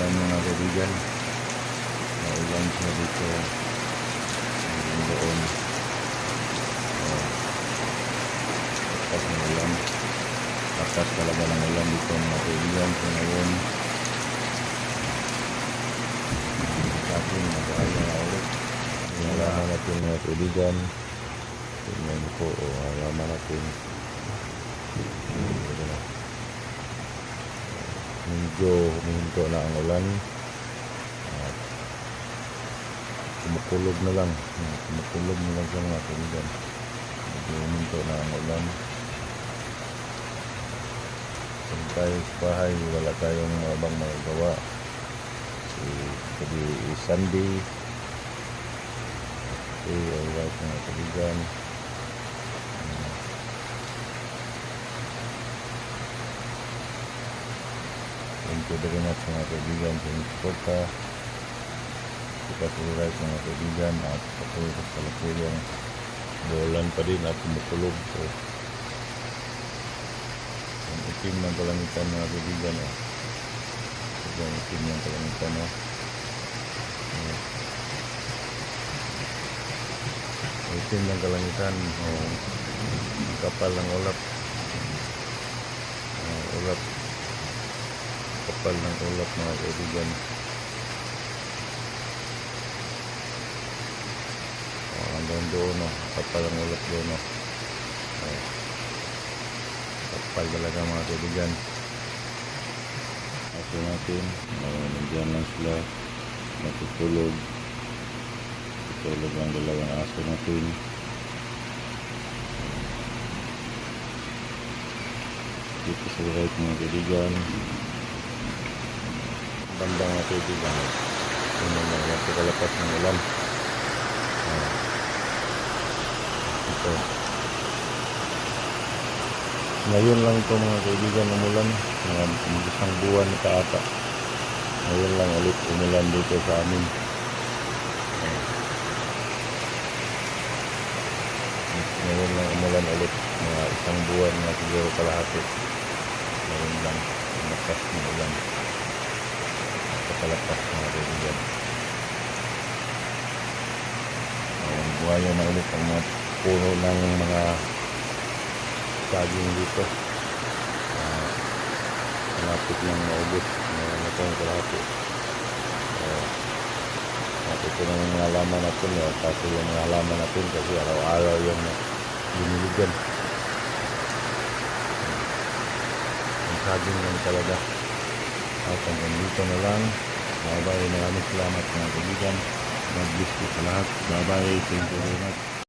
ulan mga kaibigan. Maulan siya dito. Hanggang doon. Oh. Lakas ng ulan. Lakas talaga ng ulan dito mga kaibigan. So ngayon, sa atin, mag-aaral na ulit. Nalaman natin mga kaibigan. Tingnan po, o nalaman natin. Ito na. Medyo huminto na ang ulan. At kumukulog na lang. Hmm, Kumukulog na lang siya mga kaibigan. Medyo huminto na ang ulan. Kung tayo sa bahay, wala tayong mabang magagawa. Si, sabi, Sunday. Okay, alright mga kaibigan. You very much mga kaibigan sa inyong suporta. Kita alright mga kaibigan at patuloy sa salapuyang bulan pa din at kumukulog. So, ang itim ng kalangitan mga kaibigan. Oh. Sobrang itim ng kalangitan. Oh. Ang itim ng kalangitan. Oh. Ang kapal ng ulap. Oh, ulap kapal ng ulap mga kaibigan. Oh, hanggang doon, no. kapal ang ulap doon. No. Oh. Kapal talaga mga kaibigan. Aso natin, oh, nandiyan lang sila natutulog. Tutulog ang dalawang aso natin. Dito sa right mga kaibigan bandang na kaibigan yun yung mga kalapas ng ulan Ah. ito. Ngayon lang ito mga kaibigan umulan. Mga isang buwan ka ata ngayon lang ulit umulan dito sa amin. Ah. ngayon lang umulan ulit. Mga isang buwan na siguro kalahati. Ngayon lang umakas ng ulan kapalapas mga kaibigan. Uh, buhaya na ulit ang mga puno ng mga saging dito. Uh, malapit ng maubos na natong kalahati. Uh, at ito na halaman natin. Uh, kasi yung halaman natin kasi araw-araw yung biniligan. Ang saging lang talaga. At hanggang dito na lang. Bye-bye. Maraming salamat mga kaibigan. Mag-bless po sa lahat. Bye-bye. Thank you very much.